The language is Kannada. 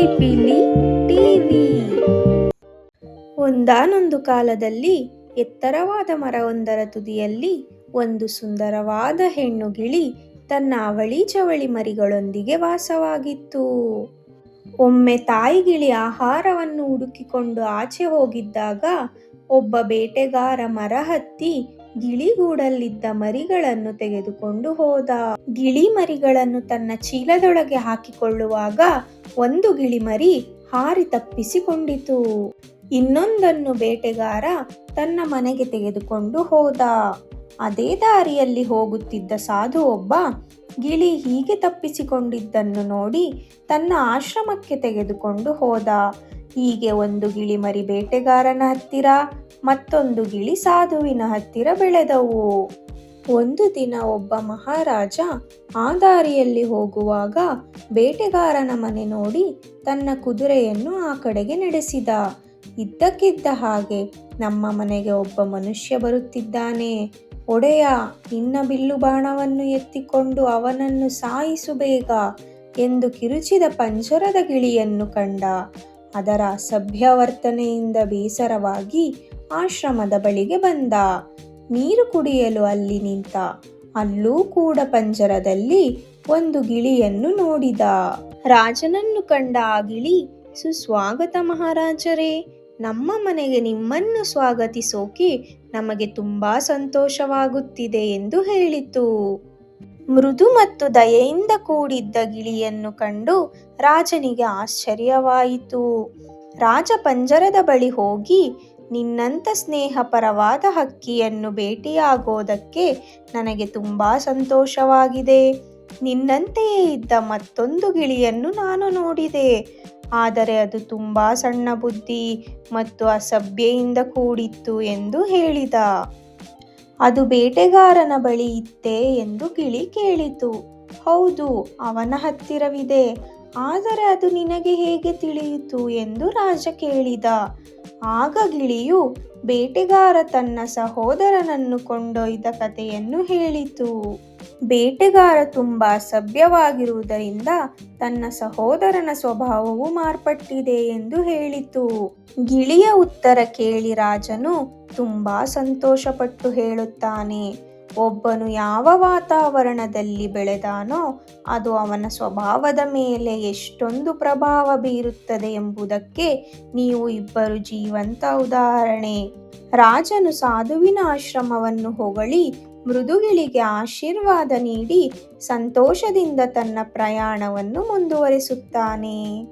ಪಿಲಿಪಿಲಿ ಟಿವಿ. ಒಂದಾನೊಂದು ಕಾಲದಲ್ಲಿ ಎತ್ತರವಾದ ಮರವೊಂದರ ತುದಿಯಲ್ಲಿ ಒಂದು ಸುಂದರವಾದ ಹೆಣ್ಣು ಗಿಳಿ ತನ್ನ ಅವಳಿ ಚವಳಿ ಮರಿಗಳೊಂದಿಗೆ ವಾಸವಾಗಿತ್ತು. ಒಮ್ಮೆ ತಾಯಿಗಿಳಿ ಆಹಾರವನ್ನು ಹುಡುಕಿಕೊಂಡು ಆಚೆ ಹೋಗಿದ್ದಾಗ ಒಬ್ಬ ಬೇಟೆಗಾರ ಮರ ಹತ್ತಿ ಗಿಳಿಗೂಡಲ್ಲಿದ್ದ ಮರಿಗಳನ್ನು ತೆಗೆದುಕೊಂಡು ಹೋದ. ಗಿಳಿ ಮರಿಗಳನ್ನು ತನ್ನ ಚೀಲದೊಳಗೆ ಹಾಕಿಕೊಳ್ಳುವಾಗ ಒಂದು ಗಿಳಿಮರಿ ಹಾರಿ ತಪ್ಪಿಸಿಕೊಂಡಿತು. ಇನ್ನೊಂದನ್ನು ಬೇಟೆಗಾರ ತನ್ನ ಮನೆಗೆ ತೆಗೆದುಕೊಂಡು ಹೋದ. ಅದೇ ದಾರಿಯಲ್ಲಿ ಹೋಗುತ್ತಿದ್ದ ಸಾಧು ಒಬ್ಬ ಗಿಳಿ ಹೀಗೆ ತಪ್ಪಿಸಿಕೊಂಡಿದ್ದನ್ನು ನೋಡಿ ತನ್ನ ಆಶ್ರಮಕ್ಕೆ ತೆಗೆದುಕೊಂಡು ಹೋದ. ಹೀಗೆ ಒಂದು ಗಿಳಿ ಮರಿ ಬೇಟೆಗಾರನ ಹತ್ತಿರ, ಮತ್ತೊಂದು ಗಿಳಿ ಸಾಧುವಿನ ಹತ್ತಿರ ಬೆಳೆದವು. ಒಂದು ದಿನ ಒಬ್ಬ ಮಹಾರಾಜ ಆ ದಾರಿಯಲ್ಲಿ ಹೋಗುವಾಗ ಬೇಟೆಗಾರನ ಮನೆ ನೋಡಿ ತನ್ನ ಕುದುರೆಯನ್ನು ಆ ಕಡೆಗೆ ನಡೆಸಿದ. ಇದ್ದಕ್ಕಿದ್ದ ಹಾಗೆ ನಮ್ಮ ಮನೆಗೆ ಒಬ್ಬ ಮನುಷ್ಯ ಬರುತ್ತಿದ್ದಾನೆ. ಒಡೆಯ, ನಿನ್ನ ಬಿಲ್ಲು ಬಾಣವನ್ನು ಎತ್ತಿಕೊಂಡು ಅವನನ್ನು ಸಾಯಿಸು ಬೇಗ ಎಂದು ಕಿರುಚಿದ ಪಂಜರದ ಗಿಳಿಯನ್ನು ಕಂಡ. ಅದರ ಸಭ್ಯವರ್ತನೆಯಿಂದ ಬೇಸರವಾಗಿ ಆಶ್ರಮದ ಬಳಿಗೆ ಬಂದ. ನೀರು ಕುಡಿಯಲು ಅಲ್ಲಿ ನಿಂತ. ಅಲ್ಲೂ ಕೂಡ ಪಂಜರದಲ್ಲಿ ಒಂದು ಗಿಳಿಯನ್ನು ನೋಡಿದ. ರಾಜನನ್ನು ಕಂಡ ಆ ಗಿಳಿ, ಸುಸ್ವಾಗತ ಮಹಾರಾಜರೇ, ನಮ್ಮ ಮನೆಗೆ ನಿಮ್ಮನ್ನು ಸ್ವಾಗತಿಸೋಕೆ ನಮಗೆ ತುಂಬಾ ಸಂತೋಷವಾಗುತ್ತಿದೆ ಎಂದು ಹೇಳಿತು. ಮೃದು ಮತ್ತು ದಯೆಯಿಂದ ಕೂಡಿದ್ದ ಗಿಳಿಯನ್ನು ಕಂಡು ರಾಜನಿಗೆ ಆಶ್ಚರ್ಯವಾಯಿತು. ರಾಜ ಪಂಜರದ ಬಳಿ ಹೋಗಿ ನಿನ್ನಂಥ ಸ್ನೇಹಪರವಾದ ಹಕ್ಕಿಯನ್ನು ಭೇಟಿಯಾಗೋದಕ್ಕೆ ನನಗೆ ತುಂಬ ಸಂತೋಷವಾಗಿದೆ. ನಿನ್ನಂತೆಯೇ ಇದ್ದ ಮತ್ತೊಂದು ಗಿಳಿಯನ್ನು ನಾನು ನೋಡಿದೆ. ಆದರೆ ಅದು ತುಂಬ ಸಣ್ಣ ಬುದ್ಧಿ ಮತ್ತು ಅಸಭ್ಯೆಯಿಂದ ಕೂಡಿತ್ತು ಎಂದು ಹೇಳಿದ. ಅದು ಬೇಟೆಗಾರನ ಬಳಿ ಇತ್ತೇ ಎಂದು ಗಿಳಿ ಕೇಳಿತು. ಹೌದು, ಅವನ ಹತ್ತಿರವಿದೆ. ಆದರೆ ಅದು ನಿನಗೆ ಹೇಗೆ ತಿಳಿಯಿತು ಎಂದು ರಾಜ ಕೇಳಿದ. ಆಗ ಗಿಳಿಯು ಬೇಟೆಗಾರ ತನ್ನ ಸಹೋದರನನ್ನು ಕೊಂಡೊಯ್ದ ಕಥೆಯನ್ನು ಹೇಳಿತು. ಬೇಟೆಗಾರ ತುಂಬ ಸಭ್ಯವಾಗಿರುವುದರಿಂದ ತನ್ನ ಸಹೋದರನ ಸ್ವಭಾವವು ಮಾರ್ಪಟ್ಟಿದೆ ಎಂದು ಹೇಳಿತು. ಗಿಳಿಯ ಉತ್ತರ ಕೇಳಿ ರಾಜನು ತುಂಬಾ ಸಂತೋಷಪಟ್ಟು ಹೇಳುತ್ತಾನೆ, ಒಬ್ಬನು ಯಾವ ವಾತಾವರಣದಲ್ಲಿ ಬೆಳೆದಾನೋ ಅದು ಅವನ ಸ್ವಭಾವದ ಮೇಲೆ ಎಷ್ಟೊಂದು ಪ್ರಭಾವ ಬೀರುತ್ತದೆ ಎಂಬುದಕ್ಕೆ ನೀವು ಇಬ್ಬರು ಜೀವಂತ ಉದಾಹರಣೆ. ರಾಜನು ಸಾಧುವಿನ ಆಶ್ರಮವನ್ನು ಹೊಗಳಿ ಮೃದುಗಿಳಿಗೆ ಆಶೀರ್ವಾದ ನೀಡಿ ಸಂತೋಷದಿಂದ ತನ್ನ ಪ್ರಯಾಣವನ್ನು ಮುಂದುವರಿಸುತ್ತಾನೆ.